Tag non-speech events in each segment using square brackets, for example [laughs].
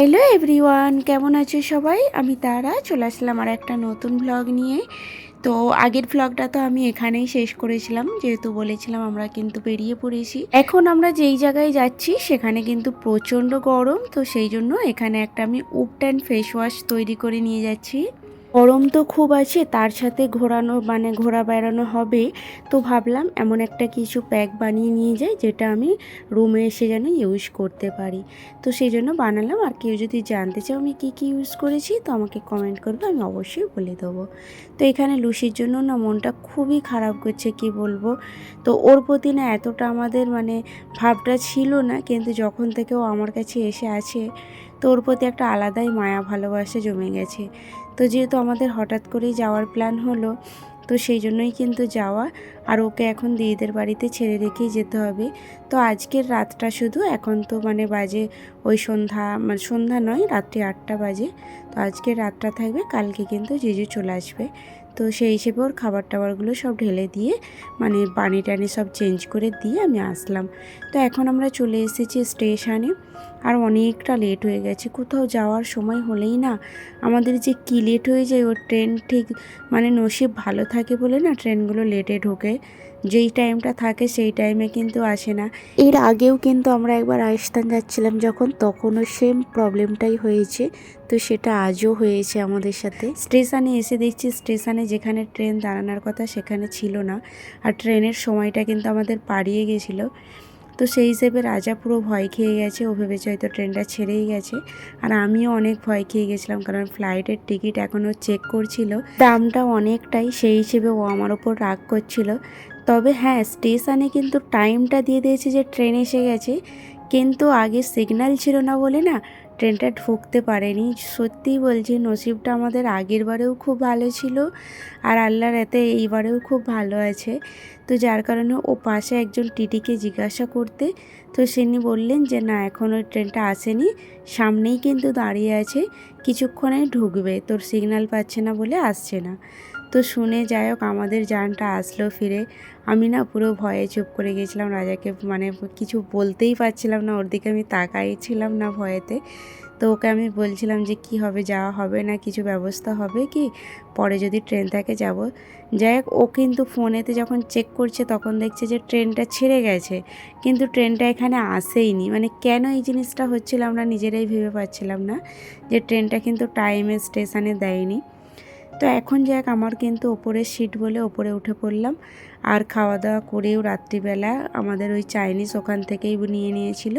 Hello everyone, কেমন আছে সবাই? আমি তারা, চলে আসলাম আর একটা নতুন ব্লগ নিয়ে। তো আগের ব্লগটা তো আমি এখানেই শেষ করেছিলাম, যেহেতু বলেছিলাম আমরা কিন্তু বেরিয়ে পড়েছি। এখন আমরা যেই জায়গায় যাচ্ছি, সেখানে কিন্তু প্রচণ্ড গরম, তো সেই জন্য এখানে একটা আমি উপট্যান ফেস ওয়াশ তৈরি করে নিয়ে যাচ্ছি। গরম তো খুব আছে, তার সাথে ঘোরানো মানে ঘোরা বেড়ানো হবে। তো ভাবলাম এমন একটা কিছু প্যাক বানিয়ে নিয়ে যাই, যেটা আমি রুমে এসে যেন ইউজ করতে পারি। তো সেই জন্য বানালাম। আর কেউ যদি জানতে চাও আমি কী কী ইউজ করেছি, তো আমাকে কমেন্ট করবে, আমি অবশ্যই বলে দেবো। তো এখানে লুসির জন্য না মনটা খুবই খারাপ করছে, কি বলব? তো ওর প্রতি না এতটা আমাদের মানে ভাবটা ছিল না, কিন্তু যখন থেকে ও আমার কাছে এসে আছে, তো ওর প্রতি একটা আলাদাই মায়া, ভালোবাসা জমে গেছে। তো যেহেতু আমাদের হঠাৎ করেই যাওয়ার প্ল্যান হলো, তো সেই জন্যই কিন্তু যাওয়া। আর ওকে এখন দিদিদের বাড়িতে ছেড়ে রেখেই যেতে হবে। তো আজকের রাতটা শুধু এখন তো মানে বাজে ওই সন্ধ্যা মানে সন্ধ্যা নয়, রাত্রি আটটা বাজে। তো আজকের রাতটা থাকবে, কালকে কিন্তু জিজু চলে আসবে। তো সেই হিসেবে ওর খাবার টাবারগুলো সব ঢেলে দিয়ে মানে পানি টানি সব চেঞ্জ করে দিয়ে আমি আসলাম। তো এখন আমরা চলে এসেছি স্টেশনে আর অনেকটা লেট হয়ে গেছে, কোথাও যাওয়ার সময় হলেই না আমাদের যে কি লেট হয়ে যায় ওর ট্রেন ঠিক মানে নসিব ভালো থাকে বলে না ট্রেনগুলো লেটে ঢোকে। যেই টাইমটা থাকে সেই টাইমে কিন্তু আসে না। এর আগেও কিন্তু আমরা একবার রাজস্থান যাচ্ছিলাম যখন, তখনও সেম প্রবলেমটাই হয়েছে। তো সেটা আজও হয়েছে আমাদের সাথে। স্টেশনে এসে দেখছি স্টেশনে যেখানে ট্রেন দাঁড়ানোর কথা সেখানে ছিল না। আর ট্রেনের সময়টা কিন্তু আমাদের পাড়িয়ে গেছিল। তো সেই হিসেবে রাজা পুরো ভয় খেয়ে গেছে। ও ভেবেছে হয়তো ট্রেনটা ছেড়েই গেছে। আর আমিও অনেক ভয় খেয়ে গেছিলাম কারণ ফ্লাইটের টিকিট এখনও চেক করছিল। দামটা অনেকটাই সেই হিসেবে ও আমার ওপর রাগ করছিল। তবে হ্যাঁ স্টেশনে কিন্তু টাইমটা দিয়ে দিয়েছে যে ট্রেন এসে গেছে। কিন্তু আগে সিগন্যাল ছিল না বলে না ট্রেনটা ঢুকতে পারেনি। সত্যিই বলছি, নসিবটা আমাদের আগের বারেও খুব ভালো ছিল আর আল্লাহর এতে এইবারেও খুব ভালো আছে। তো যার কারণে ও পাশে একজন টিটিকে জিজ্ঞাসা করতে, তো তিনি বললেন যে, না, এখন ওই ট্রেনটা আসেনি। সামনেই কিন্তু দাঁড়িয়ে আছে কিছুক্ষণেই ঢুকবে। তোর সিগন্যাল পাচ্ছে না বলে আসছে না। তো শুনে যাই হোক, আমাদের যানটা আসলো ফিরে। আমি না পুরো ভয়ে চুপ করে গেছিলাম রাজাকে মানে কিছু বলতেই পারছিলাম না, ওর দিকে আমি তাকাইছিলাম না ভয়েতে। তো ওকে আমি বলছিলাম যে, কি হবে, যাওয়া হবে না, কিছু ব্যবস্থা হবে কি? পরে যদি ট্রেন থাকে যাব। যাই হোক, ও কিন্তু ফোনেতে যখন চেক করছে, তখন দেখছে যে ট্রেনটা ছেড়ে গেছে। কিন্তু ট্রেনটা এখানে আসেইনি। মানে কেন এই জিনিসটা হচ্ছিল আমরা নিজেরাই ভেবে পাচ্ছিলাম না যে ট্রেনটা কিন্তু টাইমে স্টেশনে দেয়নি। তো এখন যাক, আমার কিন্তু ওপরে সিট বলে ওপরে উঠে পড়লাম। আর খাওয়া দাওয়া করেও রাত্রিবেলা আমাদের ওই চাইনিজ ওখান থেকেই নিয়ে নিয়েছিল।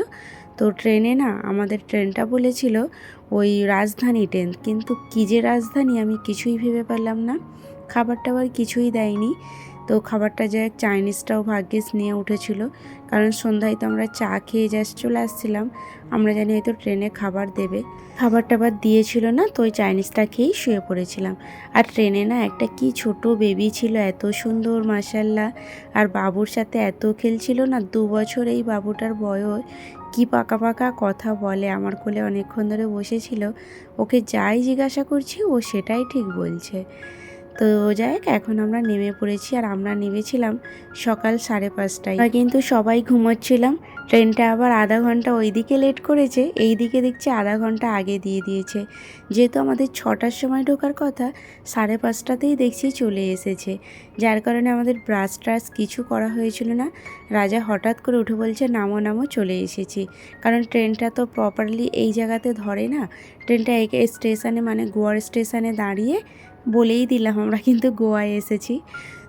তো ট্রেনে না, আমাদের ট্রেনটা বলেছিল ওই রাজধানী ট্রেন কিন্তু কী যে রাজধানী আমি কিছুই ভেবে পারলাম না। খাবার টাবার কিছুই দেয়নি। তো খাবারটা যাই চাইনিজটাও ভাগ্যিস নিয়ে উঠেছিল। কারণ সন্ধ্যায় তো আমরা চা খেয়ে জাস্ট চলে আসছিলাম। আমরা জানি হয়তো ট্রেনে খাবার দেবে। খাবার টাবার দিয়েছিল না, তো ওই চাইনিজটা খেয়েই শুয়ে পড়েছিলাম। আর ট্রেনে না একটা কি ছোট বেবি ছিল, এত সুন্দর মাসাল্লাহ আর বাবুর সাথে এত খেলছিল না, দু বছর এই বাবুটার বয়স। কি পাকা পাকা কথা বলে, আমার কোলে অনেকক্ষণ ধরে বসেছিল। ওকে যাই জিজ্ঞাসা করছি, ও সেটাই ঠিক বলছে। তো যাই হোক এখন আমরা নেমে পড়েছি আর আমরা নেমেছিলাম সকাল সাড়ে পাঁচটায়। কিন্তু সবাই ঘুমোচ্ছিলাম। ট্রেনটা আবার আধা ঘণ্টা ওইদিকে লেট করেছে এই দিকে দেখছি আধা ঘণ্টা আগে দিয়ে দিয়েছে। যেহেতু আমাদের ছটার সময় ঢোকার কথা, সাড়ে পাঁচটাতেই দেখছি চলে এসেছে। যার কারণে আমাদের ব্রাশ ট্রাশ কিছু করা হয়েছিল না। রাজা হঠাৎ করে উঠে বলছে, নামো নামো, চলে এসেছি। কারণ ট্রেনটা তো প্রপারলি এই জায়গাতে ধরে না। ট্রেনটা একে স্টেশনে মানে গোয়ার স্টেশনে দাঁড়িয়ে বলেই দিলাম, আমরা কিন্তু গোয়ায় এসেছি।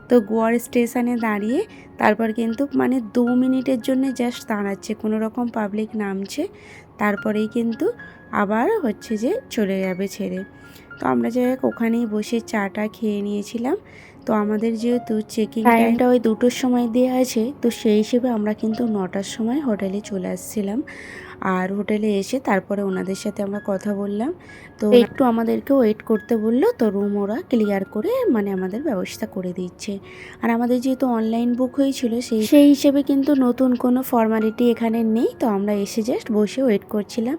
তো গোয়ার স্টেশনে দাঁড়িয়ে তারপর কিন্তু মানে দু মিনিটের জন্য জাস্ট দাঁড়াচ্ছে, কোনো রকম পাবলিক নামছে। তারপরেই কিন্তু আবার হচ্ছে যে চলে যাবে ছেড়ে। তো আমরা যাই ওখানেই বসে চাটা খেয়ে নিয়েছিলাম। তো আমাদের যেহেতু চেকিং টাইমটা ওই দুটোর সময় দেওয়া আছে, তো সেই হিসেবে আমরা কিন্তু নটার সময় হোটেলে চলে আসছিলাম। আর হোটেলে এসে তারপরে ওনাদের সাথে আমরা কথা বললাম। তো একটু আমাদেরকে ওয়েট করতে বলল তো রুম ওরা ক্লিয়ার করে মানে আমাদের ব্যবস্থা করে দিচ্ছে। আর আমাদের যেহেতু অনলাইন বুক হয়েছিল সেই সেই হিসেবে কিন্তু নতুন কোনো ফর্মালিটি এখানে নেই তো আমরা এসে জাস্ট বসে ওয়েট করছিলাম।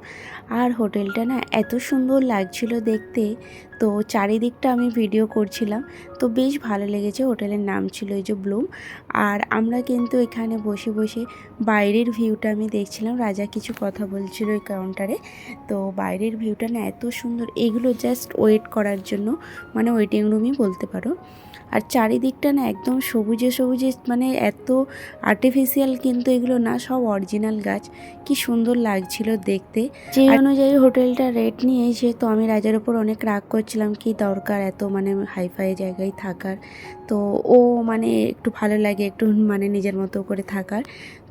আর হোটেলটা না এত সুন্দর লাগছিল দেখতে তো চারিদিকটা আমি ভিডিও করছিলাম। তো বেশ ভালো লেগেছে, হোটেলের নাম ছিল এই যে ব্লুম। আর আমরা কিন্তু এখানে বসে বসে বাইরের ভিউটা আমি দেখছিলাম, রাজা কিছু কথা বলছিল ওই কাউন্টারে তো বাইরের ভিউটা না এত সুন্দর, এগুলো জাস্ট ওয়েট করার জন্য মানে ওয়েটিং রুমই বলতে পারো। আর চারিদিকটা না একদম সবুজে সবুজে মানে এত আর্টিফিশিয়াল কিন্তু এগুলো না সব অরিজিনাল গাছ। কি সুন্দর লাগছিল দেখতে। যে অনুযায়ী হোটেলটা রেট নিয়ে তো আমি রাজার ওপর অনেক রাগ করছিলাম কি দরকার এত মানে হাইফাই জায়গায় থাকার। তো ও মানে একটু ভালো লাগে, একটু মানে নিজের মতো করে থাকার।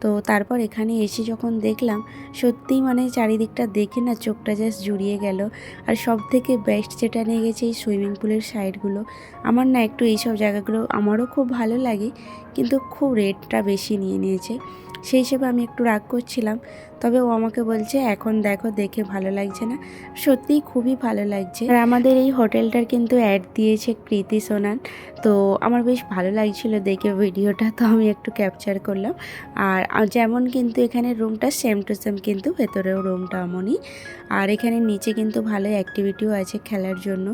তো তারপর এখানে এসে যখন দেখলাম, সত্যিই মানে চারিদিকটা দেখে না চোখটা জাস্ট জুড়িয়ে গেল। আর সব থেকে বেস্ট যেটা নিয়ে গেছে এই সুইমিং পুলের সাইডগুলো আমার না একটু এইসব জায়গাগুলো আমারও খুব ভালো লাগে, কিন্তু খুব রেটটা বেশি নিয়ে নিয়েছে। সেই হিসেবে আমি একটু রাগ করছিলাম। তবে ও আমাকে বলছে, এখন দেখো, দেখে ভালো লাগছে না। সত্যিই খুবই ভালো লাগছে। আর আমাদের এই হোটেলটার কিন্তু অ্যাড দিয়েছে কৃতি সোনান। তো আমার বেশ ভালো লাগছিল দেখে ভিডিওটা, তো আমি একটু ক্যাপচার করলাম। আর যেমন কিন্তু এখানে রুমটা, সেম টু সেম কিন্তু ভেতরেও রুমটা এমনই আর এখানে নিচে কিন্তু ভালো অ্যাক্টিভিটিও আছে খেলার জন্য।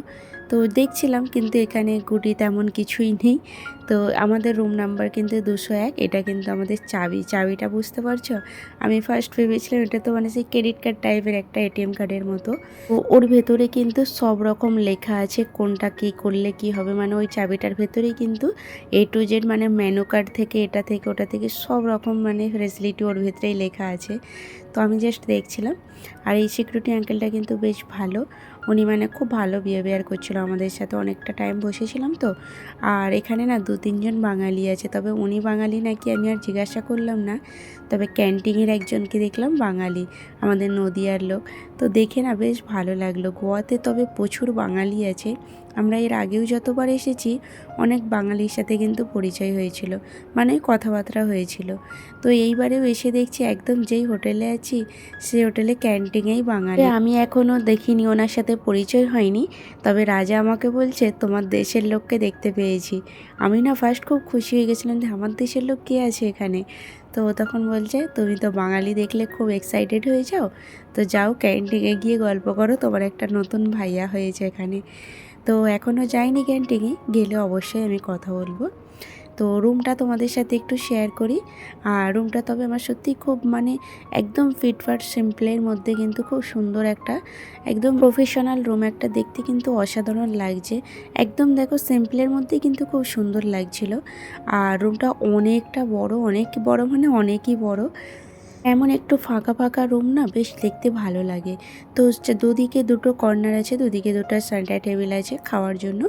তো দেখছিলাম, কিন্তু এখানে গুটি তেমন কিছুই নেই। তো আমাদের রুম নাম্বার কিন্তু দুশো এক। এটা কিন্তু আমাদের চাবি। চাবিটা বুঝতে পারছ? আমি ফার্স্ট ভেবেছিলাম এটা তো মানে সেই ক্রেডিট কার্ড টাইপের একটা এটিএম কার্ডের মতো। তো ওর ভেতরে কিন্তু সব রকম লেখা আছে কোনটা কি করলে কি হবে? মানে ওই চাবিটার ভেতরেই কিন্তু এ টু জেড মানে মেনু কার্ড থেকে এটা থেকে ওটা থেকে সব রকম মানে ফেসিলিটি ওর ভেতরেই লেখা আছে। তো আমি জাস্ট দেখছিলাম। আর এই সিকিউরিটি আঙ্কেলটা কিন্তু বেশ ভালো। উনি মানে খুব ভালো বিহেভিয়ার করছিল আমাদের সাথে, অনেকটা টাইম বসেছিলাম তো। আর এখানে না দু তিনজন বাঙালি আছে, তবে উনি বাঙালি নাকি আমি আর জিজ্ঞাসা করলাম না। তবে ক্যান্টিনের একজনকে দেখলাম বাঙালি, আমাদের নদিয়ার লোক। তো দেখে না বেশ ভালো লাগল। গোয়াতে তবে প্রচুর বাঙালি আছে। আমরা এর আগেও যতবার এসেছি, অনেক বাঙালির সাথে কিন্তু পরিচয় হয়েছিল মানে কথাবার্তা হয়েছিল। তো এইবারেও এসে দেখছি একদম যেই হোটেলে আছি, সেই হোটেলে ক্যান্টিনেই বাঙালি। আমি এখনও দেখিনি ওনার সাথে পরিচয় হয়নি, তবে রাজা আমাকে বলছে, তোমার দেশের লোককে দেখতে পেয়েছি। আমি না ফার্স্ট খুব খুশি হয়ে গেছিলাম যে, আমার দেশের লোক কে আছে এখানে? তো ও তখন বলছে, তুমি তো বাঙালি দেখলে খুব এক্সাইটেড হয়ে যাও। তো যাও ক্যান্টিনে গিয়ে গল্প করো, তোমার একটা নতুন ভাইয়া হয়েছে এখানে। তো এখনও যাইনি ক্যান্টিনে গেলে অবশ্যই আমি কথা বলব। তো রুমটা তোমাদের সাথে একটু শেয়ার করি। আর রুমটা তবে আমার সত্যি খুব মানে একদম ফিটফাট সিম্পলের মধ্যে কিন্তু খুব সুন্দর একটা, একদম প্রফেশনাল রুম একটা দেখতে কিন্তু অসাধারণ লাগছে। একদম দেখো সিম্পলের মধ্যে কিন্তু খুব সুন্দর লাগছিল। আর রুমটা অনেকটা বড়, অনেক বড় মানে অনেকই বড়। এমন একটু ফাঁকা ফাঁকা রুম না, বেশ দেখতে ভালো লাগে। তো দুদিকে দুটো কর্নার আছে, দুদিকে দুটো সেন্টার টেবিল আছে খাওয়ার জন্য।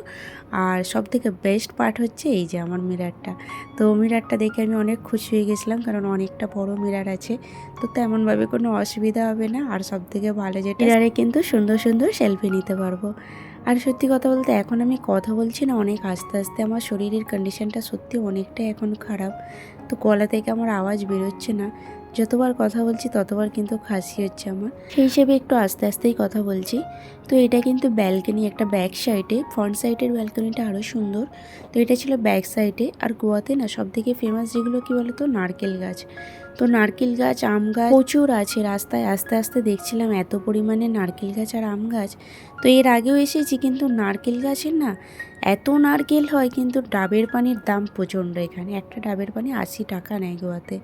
আর সব থেকে বেস্ট পার্ট হচ্ছে এই যে আমার মিরারটা তো মিরারটা দেখে আমি অনেক খুশি হয়ে গেছিলাম, কারণ অনেকটা বড় মিরার আছে। তো তেমনভাবে কোনো অসুবিধা হবে না। আর সব থেকে ভালো যেটা মিরারে কিন্তু সুন্দর সুন্দর সেলফি নিতে পারব। আর সত্যি কথা বলতে এখন আমি কথা বলছি না, অনেক আস্তে আস্তে আমার শরীরের কন্ডিশনটা সত্যি অনেকটাই এখন খারাপ। তো গলা থেকে আমার আওয়াজ বেরোচ্ছে না। যতবার কথা বলছি, ততবার কিন্তু খাসি হচ্ছে আমার। সেই হিসেবে একটু আস্তে আস্তেই কথা বলছি। তো এটা কিন্তু ব্যালকনি একটা ব্যাক সাইডে ফ্রন্ট সাইডের ব্যালকনিটা আরও সুন্দর। তো এটা ছিল ব্যাক সাইডে আর গোয়াতে না সব থেকে ফেমাস যেগুলো কী বলতো? নারকেল গাছ। তো নারকেল গাছ, আম গাছ প্রচুর আছে। রাস্তায় আস্তে আস্তে দেখছিলাম এত পরিমাণে নারকেল গাছ আর আম গাছ। তো এর আগেও এসেছি, কিন্তু নারকেল গাছের না এত নারকেল হয়, কিন্তু ডাবের পানির দাম প্রচণ্ড এখানে। একটা ডাবের পানি আশি টাকা নেয় গোয়াতে।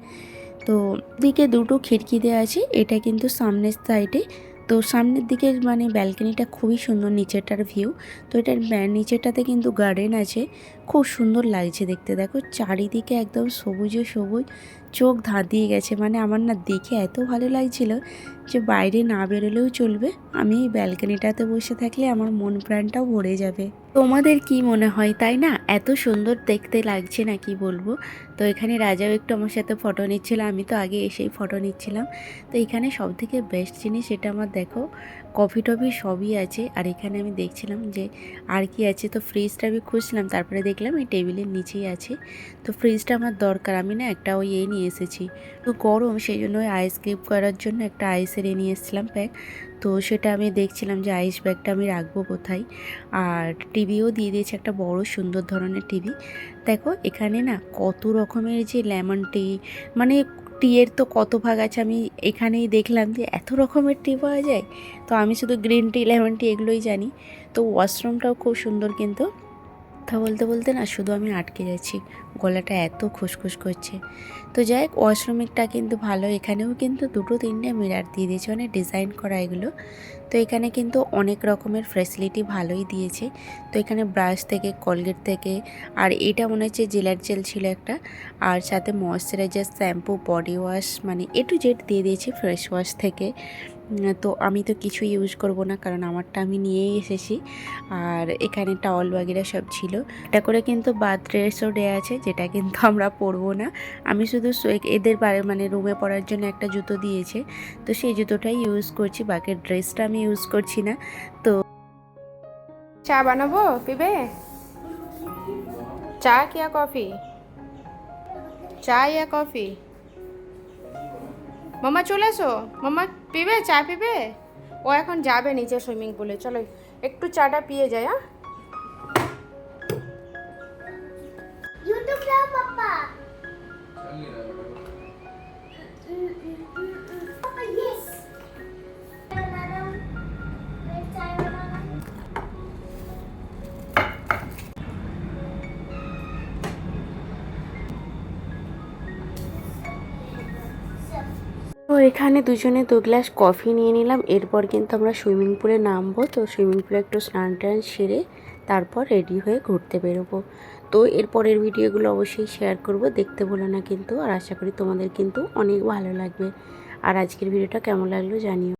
তো দিকে দুটো খিড়কি দেওয়া আছে, এটা কিন্তু সামনের সাইডে তো সামনের দিকে মানে ব্যালকনিটা খুবই সুন্দর, নিচেরটার ভিউ তো এটার নিচেরটাতে কিন্তু গার্ডেন আছে। খুব সুন্দর লাগছে দেখতে। দেখো চারিদিকে একদম সবুজে সবুজ, চোখ ধাঁধিয়ে গেছে। মানে আমার না দেখে এত ভালো লাগছিল যে বাইরে না বেরোলেও চলবে। আমি এই ব্যালকনিটাতে বসে থাকলে আমার মন প্রাণটাও ভরে যাবে। তোমাদের কি মনে হয়, তাই না? এত সুন্দর দেখতে লাগছে না কি বলব? তো এখানে রাজাও একটু আমার সাথে ফটো নিচ্ছিল, আমি তো আগে এসেই ফটো নিচ্ছিলাম। তো এখানে সবথেকে বেস্ট জিনিস এটা আমার দেখো কফি টফি সবই আছে। আর এখানে আমি দেখছিলাম যে আর কি আছে, তো ফ্রিজটা আমি খুঁজছিলাম, তারপরে দেখলাম এই টেবিলের নিচেই আছে। তো ফ্রিজটা আমার দরকার, আমি না একটা ওই এ নিয়ে এসেছি। তো গরম সেই জন্য ওই আইস ক্লিপ করার জন্য একটা আইসের এ নিয়ে এসেছিলাম প্যাক তো সেটা আমি দেখছিলাম যে আইস ব্যাগটা আমি রাখব কোথায়। আর টিভিও দিয়ে দিয়েছে একটা বড় সুন্দর ধরনের টিভি। দেখো, এখানে না কত রকমের যে লেমন টি মানে টিয়ের তো কত ভাগ আছে আমি এখানেই দেখলাম যে এত রকমের টি পাওয়া যায়। তো আমি শুধু গ্রিন টি, লেমন টি এগুলোই জানি। তো ওয়াশরুমটাও খুব সুন্দর কিন্তু। কথা বলতে বলতে না শুধু আমি আটকে যাচ্ছি। গলাটা এত খুসখুস করছে। তো যাই হোক ওয়াশরুমিকটা কিন্তু ভালো। এখানেও কিন্তু দুটো তিনটে মিরার দিয়ে দিয়েছে মানে ডিজাইন করা এগুলো। তো এখানে কিন্তু অনেক রকমের ফ্যাসিলিটি ভালোই দিয়েছে। তো এখানে ব্রাশ থেকে কলগেট থেকে, আর এটা মনে হচ্ছে জেলার জেল ছিল একটা। আর সাথে ময়শ্চারাইজার শ্যাম্পু বডি ওয়াশ মানে এ টু জেড দিয়ে দিয়েছে ফ্রেশ ওয়াশ থেকে। তো আমি তো কিছু ইউজ করব না, কারণ আমারটা আমি নিয়েই এসেছি। আর এখানে টাওয়াল বাগিরা সব ছিল। এটা করে কিন্তু বাথ ড্রেসও দেওয়া আছে, যেটা কিন্তু [laughs] আমরা পরবো না। আমি শুধু এদের বাড়ি মানে রুমে পরার জন্য একটা জুতো দিয়েছে। তো সেই জুতোটাই ইউজ করছি বাকি ড্রেসটা আমি ইউজ করছি না। তো চা বানাবো, পিবে? চা কিয়া কফি? চা ইয়া কফি? মামা চলে এসো, মামা পিবে? চা পিবে? ও এখন যাবে নিচে সুইমিং পুলে। চলো একটু চাটা পিয়ে যায় হ্যাঁ? Papa. এখানে দুজনে দু গ্লাস কফি নিয়ে নিলাম। এরপর কিন্তু আমরা সুইমিং পুলে নামবো। তো সুইমিং পুলে একটু স্নান টান সেরে তারপর রেডি হয়ে ঘুরতে বেরোবো। তো এরপরের ভিডিওগুলো অবশ্যই শেয়ার করব। দেখতে বলো না কিন্তু। আর আশা করি তোমাদের কিন্তু অনেক ভালো লাগবে। আর আজকের ভিডিওটা কেমন লাগল জানিও।